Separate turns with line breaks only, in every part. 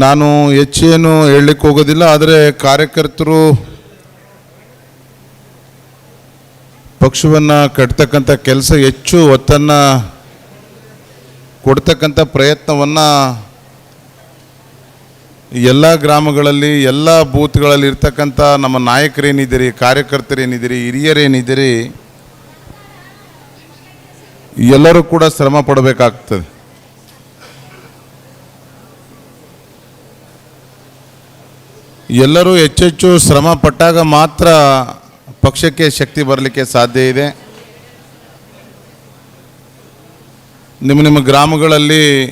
ನಾನು ಹೆಚ್ಚೇನು ಹೇಳಲಿಕ್ಕೆ ಹೋಗೋದಿಲ್ಲ, ಆದರೆ ಕಾರ್ಯಕರ್ತರು ಪಕ್ಷವನ್ನು ಕಟ್ತಕ್ಕಂಥ ಕೆಲಸ ಹೆಚ್ಚು ಒತ್ತನ್ನು ಕೊಡ್ತಕ್ಕಂಥ ಪ್ರಯತ್ನವನ್ನು ಎಲ್ಲ ಗ್ರಾಮಗಳಲ್ಲಿ, ಎಲ್ಲ ಬೂತ್ಗಳಲ್ಲಿ ಇರ್ತಕ್ಕಂಥ ನಮ್ಮ ನಾಯಕರೇನಿದ್ದೀರಿ, ಕಾರ್ಯಕರ್ತರೇನಿದ್ದೀರಿ, ಹಿರಿಯರೇನಿದ್ದೀರಿ, ಎಲ್ಲರೂ ಕೂಡ ಶ್ರಮ ಪಡಬೇಕಾಗ್ತದೆ. ಎಲ್ಲರೂ ಹೆಚ್ಚೆಚ್ಚು ಶ್ರಮ ಪಟ್ಟಾಗ ಮಾತ್ರ ಪಕ್ಷಕ್ಕೆ ಶಕ್ತಿ ಬರಲಿಕ್ಕೆ ಸಾಧ್ಯ ಇದೆ. ನಿಮ್ಮ ನಿಮ್ಮ ಗ್ರಾಮಗಳಲ್ಲಿ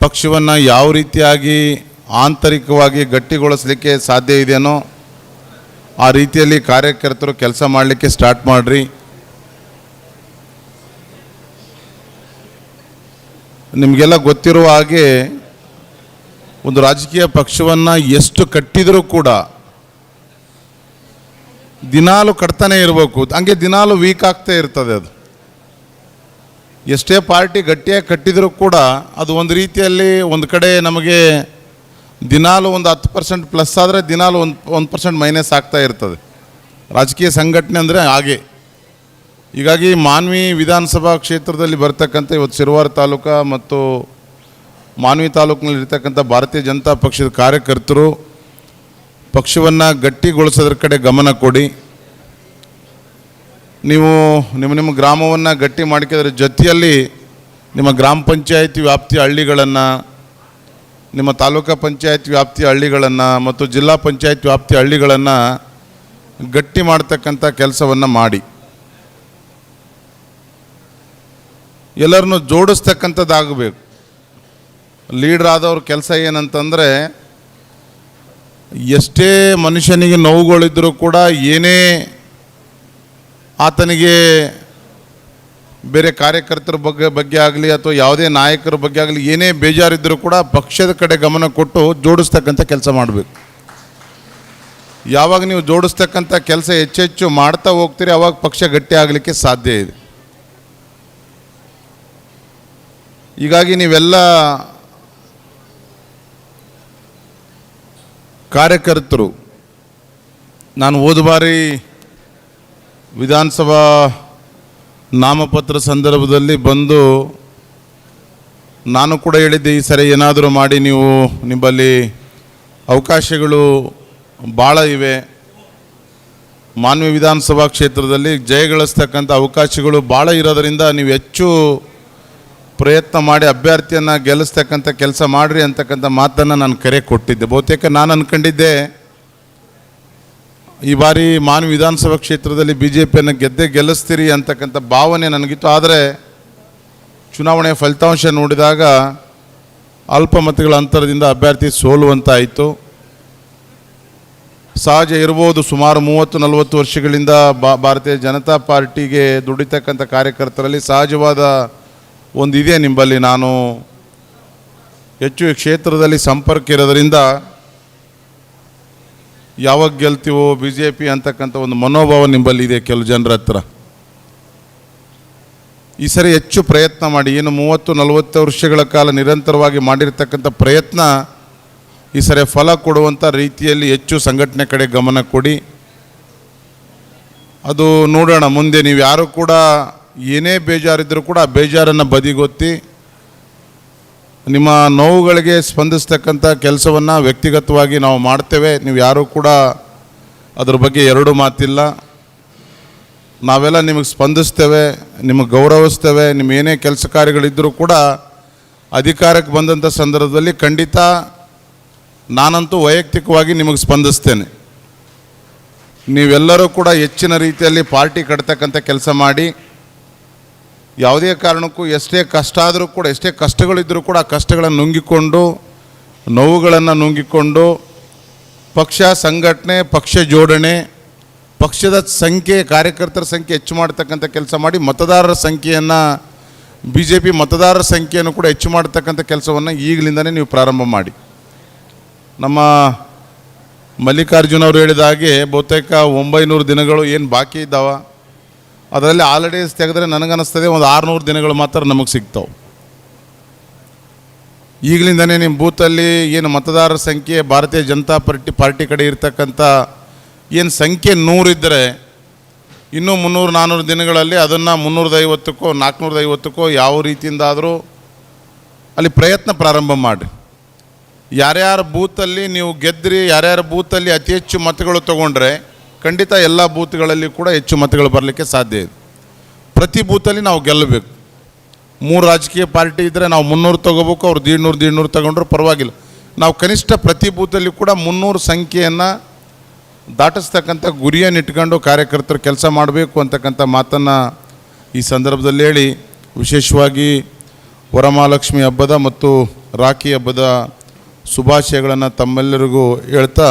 ಪಕ್ಷವನ್ನು ಯಾವ ರೀತಿಯಾಗಿ ಆಂತರಿಕವಾಗಿ ಗಟ್ಟಿಗೊಳಿಸಲಿಕ್ಕೆ ಸಾಧ್ಯ ಇದೆಯೋ ಆ ರೀತಿಯಲ್ಲಿ ಕಾರ್ಯಕರ್ತರು ಕೆಲಸ ಮಾಡಲಿಕ್ಕೆ ಸ್ಟಾರ್ಟ್ ಮಾಡಿರಿ. ನಿಮಗೆಲ್ಲ ಗೊತ್ತಿರುವ ಹಾಗೆ ಒಂದು ರಾಜಕೀಯ ಪಕ್ಷವನ್ನು ಎಷ್ಟು ಕಟ್ಟಿದರೂ ಕೂಡ ದಿನಾಲು ಕಟ್ತಾನೆ ಇರಬೇಕು. ಹಂಗೆ ದಿನಾಲು ವೀಕ್ ಆಗ್ತಾ ಇರ್ತದೆ ಅದು. ಎಷ್ಟೇ ಪಾರ್ಟಿ ಗಟ್ಟಿಯಾಗಿ ಕಟ್ಟಿದರೂ ಕೂಡ ಅದು ಒಂದು ರೀತಿಯಲ್ಲಿ ಒಂದು ಕಡೆ ನಮಗೆ ದಿನಾಲು ಒಂದು ಹತ್ತು ಪರ್ಸೆಂಟ್ ಪ್ಲಸ್ ಆದರೆ ದಿನಾಲು ಒಂದು ಒಂದು ಪರ್ಸೆಂಟ್ ಮೈನಸ್ ಆಗ್ತಾ ಇರ್ತದೆ. ರಾಜಕೀಯ ಸಂಘಟನೆ ಅಂದರೆ ಹಾಗೆ. ಹೀಗಾಗಿ ಮಾನ್ವಿ ವಿಧಾನಸಭಾ ಕ್ಷೇತ್ರದಲ್ಲಿ ಬರ್ತಕ್ಕಂಥ ಇವತ್ತು ಸಿರುವಾರ ತಾಲೂಕು ಮತ್ತು ಮಾನ್ವಿ ತಾಲೂಕಿನಲ್ಲಿರ್ತಕ್ಕಂಥ ಭಾರತೀಯ ಜನತಾ ಪಕ್ಷದ ಕಾರ್ಯಕರ್ತರು ಪಕ್ಷವನ್ನು ಗಟ್ಟಿಗೊಳಿಸೋದ್ರ ಕಡೆ ಗಮನ ಕೊಡಿ. ನೀವು ನಿಮ್ಮ ನಿಮ್ಮ ಗ್ರಾಮವನ್ನು ಗಟ್ಟಿ ಮಾಡ್ಕೋದ್ರ ಜೊತೆಯಲ್ಲಿ ನಿಮ್ಮ ಗ್ರಾಮ ಪಂಚಾಯಿತಿ ವ್ಯಾಪ್ತಿಯ ಹಳ್ಳಿಗಳನ್ನು, ನಿಮ್ಮ ತಾಲೂಕಾ ಪಂಚಾಯತ್ ವ್ಯಾಪ್ತಿಯ ಹಳ್ಳಿಗಳನ್ನು ಮತ್ತು ಜಿಲ್ಲಾ ಪಂಚಾಯತ್ ವ್ಯಾಪ್ತಿಯ ಹಳ್ಳಿಗಳನ್ನು ಗಟ್ಟಿ ಮಾಡ್ತಕ್ಕಂಥ ಕೆಲಸವನ್ನು ಮಾಡಿ. ಎಲ್ಲರನ್ನು ಜೋಡಿಸ್ತಕ್ಕಂಥದ್ದಾಗಬೇಕು. ಲೀಡ್ರ್ ಆದವ್ರ ಕೆಲಸ ಏನಂತಂದರೆ, ಎಷ್ಟೇ ಮನುಷ್ಯನಿಗೆ ನೋವುಗಳಿದ್ದರೂ ಕೂಡ ಏನೇ ಆತನಿಗೆ ಬೇರೆ ಕಾರ್ಯಕರ್ತರ ಬಗ್ಗೆ ಬಗ್ಗೆ ಆಗಲಿ ಅಥವಾ ಯಾವುದೇ ನಾಯಕರ ಬಗ್ಗೆ ಆಗಲಿ ಏನೇ ಬೇಜಾರಿದ್ದರೂ ಕೂಡ ಪಕ್ಷದ ಕಡೆ ಗಮನ ಕೊಟ್ಟು ಜೋಡಿಸ್ತಕ್ಕಂಥ ಕೆಲಸ ಮಾಡಬೇಕು. ಯಾವಾಗ ನೀವು ಜೋಡಿಸ್ತಕ್ಕಂಥ ಕೆಲಸ ಹೆಚ್ಚೆಚ್ಚು ಮಾಡ್ತಾ ಹೋಗ್ತೀರಿ, ಅವಾಗ ಪಕ್ಷ ಗಟ್ಟಿ ಆಗಲಿಕ್ಕೆ ಸಾಧ್ಯ ಇದೆ. ಹೀಗಾಗಿ ನೀವೆಲ್ಲ ಕಾರ್ಯಕರ್ತರು, ನಾನು ಹೋದ ಬಾರಿ ವಿಧಾನಸಭಾ ನಾಮಪತ್ರ ಸಂದರ್ಭದಲ್ಲಿ ಬಂದು ನಾನು ಕೂಡ ಹೇಳಿದ್ದೆ, ಈ ಸರಿ ಏನಾದರೂ ಮಾಡಿ ನೀವು ನಿಮ್ಮಲ್ಲಿ ಅವಕಾಶಗಳು ಭಾಳ ಇವೆ. ಮಾನ್ವಿ ವಿಧಾನಸಭಾ ಕ್ಷೇತ್ರದಲ್ಲಿ ಜಯಗಳಿಸ್ತಕ್ಕಂಥ ಅವಕಾಶಗಳು ಭಾಳ ಇರೋದರಿಂದ ನೀವು ಹೆಚ್ಚು ಪ್ರಯತ್ನ ಮಾಡಿ ಅಭ್ಯರ್ಥಿಯನ್ನು ಗೆಲ್ಲಿಸ್ತಕ್ಕಂಥ ಕೆಲಸ ಮಾಡಿರಿ ಅಂತಕ್ಕಂಥ ಮಾತನ್ನು ನಾನು ಕರೆ ಕೊಟ್ಟಿದ್ದೆ. ಬಹುತೇಕ ನಾನು ಅಂದ್ಕೊಂಡಿದ್ದೆ ಈ ಬಾರಿ ಮಾನ್ ವಿಧಾನಸಭಾ ಕ್ಷೇತ್ರದಲ್ಲಿ ಬಿ ಜೆ ಪಿಯನ್ನು ಗೆದ್ದೆ ಗೆಲ್ಲಿಸ್ತೀರಿ ಅಂತಕ್ಕಂಥ ಭಾವನೆ ನನಗಿತ್ತು. ಆದರೆ ಚುನಾವಣೆ ಫಲಿತಾಂಶ ನೋಡಿದಾಗ ಅಲ್ಪ ಮತಗಳ ಅಂತರದಿಂದ ಅಭ್ಯರ್ಥಿ ಸೋಲುವಂತಾಯಿತು. ಸಹಜ ಇರ್ಬೋದು, ಸುಮಾರು ಮೂವತ್ತು, ನಲವತ್ತು ವರ್ಷಗಳಿಂದ ಭಾರತೀಯ ಜನತಾ ಪಾರ್ಟಿಗೆ ದುಡಿತಕ್ಕಂಥ ಕಾರ್ಯಕರ್ತರಲ್ಲಿ ಸಹಜವಾದ ಒಂದು ಇದೆ ನಿಂಬಲ್ಲಿ ನಾನು ಹೆಚ್ಚು ಕ್ಷೇತ್ರದಲ್ಲಿ ಸಂಪರ್ಕ ಇರೋದರಿಂದ ಯಾವಾಗ ಗೆಲ್ತೀವೋ ಬಿ ಜೆ ಪಿ ಅಂತಕ್ಕಂಥ ಒಂದು ಮನೋಭಾವ ನಿಂಬಲ್ಲಿ ಇದೆ ಕೆಲವು ಜನರ ಹತ್ರ. ಈ ಸರಿ ಹೆಚ್ಚು ಪ್ರಯತ್ನ ಮಾಡಿ ಏನು ಮೂವತ್ತು, ನಲವತ್ತು ವರ್ಷಗಳ ಕಾಲ ನಿರಂತರವಾಗಿ ಮಾಡಿರ್ತಕ್ಕಂಥ ಪ್ರಯತ್ನ ಈ ಸರಿ ಫಲ ಕೊಡುವಂಥ ರೀತಿಯಲ್ಲಿ ಹೆಚ್ಚು ಸಂಘಟನೆ ಕಡೆ ಗಮನ ಕೊಡಿ. ಅದು ನೋಡೋಣ, ಮುಂದೆ ನೀವು ಯಾರು ಕೂಡ ಏನೇ ಬೇಜಾರಿದ್ದರೂ ಕೂಡ ಆ ಬೇಜಾರನ್ನು ಬದಿಗೊತ್ತಿ ನಿಮ್ಮ ನೋವುಗಳಿಗೆ ಸ್ಪಂದಿಸ್ತಕ್ಕಂಥ ಕೆಲಸವನ್ನು ವ್ಯಕ್ತಿಗತವಾಗಿ ನಾವು ಮಾಡ್ತೇವೆ. ನೀವು ಯಾರೂ ಕೂಡ ಅದ್ರ ಬಗ್ಗೆ ಎರಡು ಮಾತಿಲ್ಲ. ನಾವೆಲ್ಲ ನಿಮಗೆ ಸ್ಪಂದಿಸ್ತೇವೆ, ನಿಮಗೆ ಗೌರವಿಸ್ತೇವೆ. ನಿಮ್ಮ ಏನೇ ಕೆಲಸ ಕಾರ್ಯಗಳಿದ್ದರೂ ಕೂಡ ಅಧಿಕಾರಕ್ಕೆ ಬಂದಂಥ ಸಂದರ್ಭದಲ್ಲಿ ಖಂಡಿತ ನಾನಂತೂ ವೈಯಕ್ತಿಕವಾಗಿ ನಿಮಗೆ ಸ್ಪಂದಿಸ್ತೇನೆ. ನೀವೆಲ್ಲರೂ ಕೂಡ ಹೆಚ್ಚಿನ ರೀತಿಯಲ್ಲಿ ಪಾರ್ಟಿ ಕಟ್ತಕ್ಕಂಥ ಕೆಲಸ ಮಾಡಿ ಯಾವುದೇ ಕಾರಣಕ್ಕೂ ಎಷ್ಟೇ ಕಷ್ಟ ಆದರೂ ಕೂಡ, ಎಷ್ಟೇ ಕಷ್ಟಗಳಿದ್ದರೂ ಕೂಡ ಆ ಕಷ್ಟಗಳನ್ನು ನುಂಗಿಕೊಂಡು, ನೋವುಗಳನ್ನು ನುಂಗಿಕೊಂಡು, ಪಕ್ಷ ಸಂಘಟನೆ, ಪಕ್ಷ ಜೋಡಣೆ, ಪಕ್ಷದ ಸಂಖ್ಯೆ, ಕಾರ್ಯಕರ್ತರ ಸಂಖ್ಯೆ ಹೆಚ್ಚು ಮಾಡ್ತಕ್ಕಂಥ ಕೆಲಸ ಮಾಡಿ ಮತದಾರರ ಸಂಖ್ಯೆಯನ್ನು ಬಿ ಜೆ ಪಿ ಮತದಾರರ ಸಂಖ್ಯೆಯನ್ನು ಕೂಡ ಹೆಚ್ಚು ಮಾಡ್ತಕ್ಕಂಥ ಕೆಲಸವನ್ನು ಈಗಲಿಂದನೇ ನೀವು ಪ್ರಾರಂಭ ಮಾಡಿ. ನಮ್ಮ ಮಲ್ಲಿಕಾರ್ಜುನ ಅವರು ಹೇಳಿದ ಹಾಗೆ ಬಹುತೇಕ ಒಂಬೈನೂರು ದಿನಗಳು ಏನು ಬಾಕಿ ಇದ್ದಾವ? ಅದರಲ್ಲಿ ಹಾಲಿಡೇಸ್ ತೆಗೆದ್ರೆ ನನಗನ್ನಿಸ್ತದೆ ಒಂದು ಆರುನೂರು ದಿನಗಳು ಮಾತ್ರ ನಮಗೆ ಸಿಗ್ತಾವೆ. ಈಗಲಿಂದನೇ ನಿಮ್ಮ ಬೂತಲ್ಲಿ ಏನು ಮತದಾರರ ಸಂಖ್ಯೆ, ಭಾರತೀಯ ಜನತಾ ಪಾರ್ಟಿ ಪಾರ್ಟಿ ಕಡೆ ಇರ್ತಕ್ಕಂಥ ಏನು ಸಂಖ್ಯೆ ನೂರಿದ್ದರೆ ಇನ್ನೂ ಮುನ್ನೂರು ನಾನ್ನೂರು ದಿನಗಳಲ್ಲಿ ಅದನ್ನು ಮುನ್ನೂರದೈವತ್ತಕ್ಕೋ ನಾಲ್ಕುನೂರದೈವತ್ತಕ್ಕೋ ಯಾವ ರೀತಿಯಿಂದಾದರೂ ಅಲ್ಲಿ ಪ್ರಯತ್ನ ಪ್ರಾರಂಭ ಮಾಡಿ ಯಾರ್ಯಾರ ಬೂತಲ್ಲಿ ನೀವು ಗೆದ್ರಿ, ಯಾರ್ಯಾರ ಬೂತಲ್ಲಿ ಅತಿ ಹೆಚ್ಚು ಮತಗಳು ತೊಗೊಂಡ್ರೆ ಖಂಡಿತ ಎಲ್ಲ ಬೂತ್ಗಳಲ್ಲಿ ಕೂಡ ಹೆಚ್ಚು ಮತಗಳು ಬರಲಿಕ್ಕೆ ಸಾಧ್ಯ ಇದೆ. ಪ್ರತಿ ಬೂತಲ್ಲಿ ನಾವು ಗೆಲ್ಲಬೇಕು. ಮೂರು ರಾಜಕೀಯ ಪಾರ್ಟಿ ಇದ್ದರೆ ನಾವು ಮುನ್ನೂರು ತೊಗೋಬೇಕು, ಅವ್ರು ದೀಡ್ನೂರು ದೀಡ್ನೂರು ತಗೊಂಡ್ರು ಪರವಾಗಿಲ್ಲ. ನಾವು ಕನಿಷ್ಠ ಪ್ರತಿ ಬೂತಲ್ಲಿ ಕೂಡ ಮುನ್ನೂರು ಸಂಖ್ಯೆಯನ್ನು ದಾಟಿಸ್ತಕ್ಕಂಥ ಗುರಿಯನ್ನು ಇಟ್ಕೊಂಡು ಕಾರ್ಯಕರ್ತರು ಕೆಲಸ ಮಾಡಬೇಕು ಅಂತಕ್ಕಂಥ ಮಾತನ್ನು ಈ ಸಂದರ್ಭದಲ್ಲಿ ಹೇಳಿ, ವಿಶೇಷವಾಗಿ ವರಮಹಾಲಕ್ಷ್ಮಿ ಹಬ್ಬದ ಮತ್ತು ರಾಖಿ ಹಬ್ಬದ ಶುಭಾಶಯಗಳನ್ನು ತಮ್ಮೆಲ್ಲರಿಗೂ ಹೇಳ್ತಾ